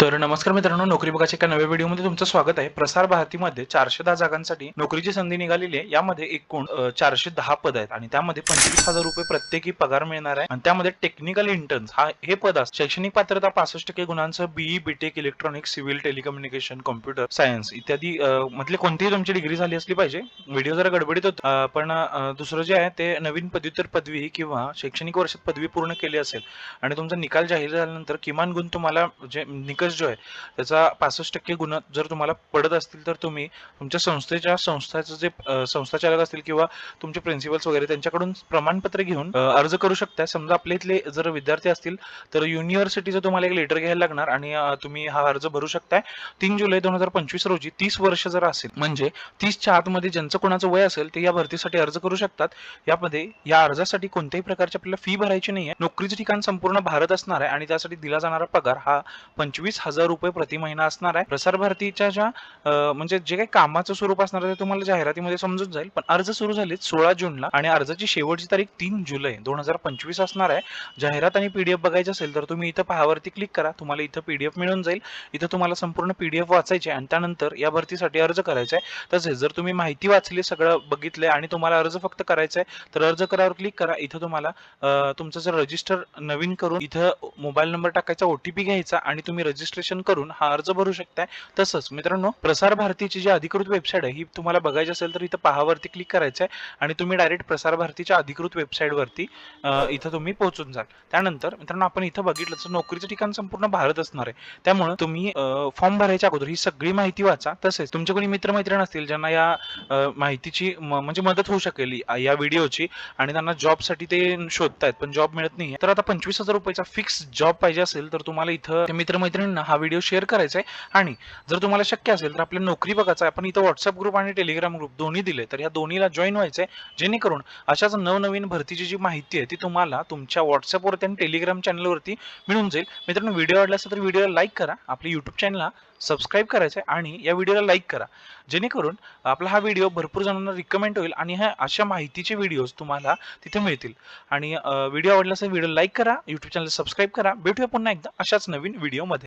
तर नमस्कार मित्रांनो नोकरी बघाच्या एका नव्या व्हिडिओमध्ये तुमचं स्वागत आहे. प्रसार भारतीमध्ये चारशे दहा जागांसाठी नोकरीची संधी निघालेली आहे. यामध्ये एकूण चारशे दहा पद आहेत आणि त्यामध्ये पंचवीस हजार रुपये प्रत्येकी पगार मिळणार आहे. आणि त्यामध्ये टेक्निकल इंटर्न्स हा हे पद असतं. शैक्षणिक पात्रता पासष्ट टक्के गुणांचं BE BTech electronics civil telecommunication computer science इत्यादी मधले कोणतीही तुमची डिग्री झाली असली पाहिजे. व्हिडिओ जरा गडबडीत होतो. पण दुसरं जे आहे ते नवीन पदव्युत्तर पदवी किंवा शैक्षणिक वर्षात पदवी पूर्ण केली असेल आणि तुमचा निकाल जाहीर झाल्यानंतर किमान गुण तुम्हाला जे निकाल निकष जो आहे त्याचा पासष्ट टक्के गुण जर तुम्हाला पडत असतील तर तुम्ही तुमच्या संस्थेच्या संस्थाचं जे संस्थाचालक असतील किंवा तुमचे प्रिन्सिपल्स वगैरे त्यांच्याकडून प्रमाणपत्र घेऊन अर्ज करू शकता समजा आपल्या इथले जर विद्यार्थी असतील तर युनिव्हर्सिटीचं तुम्हाला एक लेटर घ्यायला लागणार आणि तुम्ही हा अर्ज भरू शकताय. तीन जुलै दोन हजार पंचवीस रोजी तीस वर्ष जर असेल म्हणजे तीसच्या आतमध्ये ज्यांचं कोणाचं वय असेल ते या भरतीसाठी अर्ज करू शकतात. यामध्ये या अर्जासाठी कोणत्याही प्रकारची आपल्याला फी भरायची नाही आहे नोकरीचं ठिकाण संपूर्ण भारत असणार आहे आणि त्यासाठी दिला जाणारा पगार हा पंचवीस हजार रुपये प्रति महिना असणार आहे. प्रसार भारतीच्या ज्या म्हणजे जे काही कामाचं स्वरूप असणार आहे ते तुम्हाला जाहिरातीमध्ये समजून जाईल. पण अर्ज सुरू झाले सोळा जूनला आणि अर्जाची शेवटची तारीख तीन जुलै दोन हजार पंचवीस असणार आहे. जाहिरात आणि पीडीएफ बघायची असेल तर तुम्ही इथं पहावरती क्लिक करा. तुम्हाला इथं पीडीएफ मिळून जाईल. इथं तुम्हाला संपूर्ण पीडीएफ वाचायचे आणि त्यानंतर या भरतीसाठी अर्ज करायचा आहे. तसेच जर तुम्ही माहिती वाचली सगळं बघितलंय आणि तुम्हाला अर्ज फक्त करायचा आहे तर अर्ज करावर क्लिक करा. इथं तुम्हाला तुमचं जर रजिस्टर नवीन करून इथं मोबाईल नंबर टाकायचा ओटीपी घ्यायचा आणि तुम्ही रजिस्टर रजिस्ट्रेशन करून हा अर्ज भरू शकताय. तसंच मित्रांनो प्रसार भारतीची जी अधिकृत वेबसाईट आहे ही तुम्हाला बघायची असेल तर इथं पहावरती क्लिक करायचं आहे आणि तुम्ही डायरेक्ट प्रसार भारतीच्या अधिकृत वेबसाईटवरती इथं तुम्ही पोहोचून जाल. त्यानंतर मित्रांनो आपण इथं बघितलं तर नोकरीचं ठिकाण संपूर्ण भारत असणार आहे. त्यामुळे तुम्ही फॉर्म भरायच्या अगोदर ही सगळी माहिती वाचा. तसेच तुमचे कोणी मित्रमैत्रीण असतील ज्यांना या माहितीची म- म्हणजे मदत होऊ शकेल या- व्हिडिओची आणि त्यांना जॉबसाठी ते शोधतायत पण जॉब मिळत नाही तर आता पंचवीस हजार रुपयाचा फिक्स जॉब पाहिजे असेल तर तुम्हाला इथं मित्रमैत्रीण मित्रमैत्रिणींना हा व्हिडिओ शेअर करायचा आहे. आणि जर तुम्हाला शक्य असेल तर आपल्या नोकरी बघायचा आहे. आपण इथं व्हॉट्सअप ग्रुप आणि टेलिग्राम ग्रुप दोन्ही दिले तर या दोन्हीला जॉईन व्हायचं आहे. जेणेकरून अशाच नवनवीन भरतीची जी माहिती आहे ती तुम्हाला तुमच्या व्हॉट्सअपवरती आणि टेलिग्राम चॅनलवरती मिळून जाईल. मित्रांनो व्हिडिओ आवडला असेल तर व्हिडिओला लाईक करा. आपल्या यूट्यूब चॅनलला सबस्क्राईब करायचं आहे आणि या व्हिडिओला लाईक करा. जेणेकरून आपला हा व्हिडिओ भरपूर जणांना रिकमेंड होईल आणि ह्या अशा माहितीचे व्हिडिओज तुम्हाला तिथे मिळतील. आणि व्हिडिओ आवडला असेल व्हिडिओ लाईक करा. यूट्यूब चॅनल सबस्क्राईब करा. भेटूया पुन्हा एकदा अशाच नवीन व्हिडिओमध्ये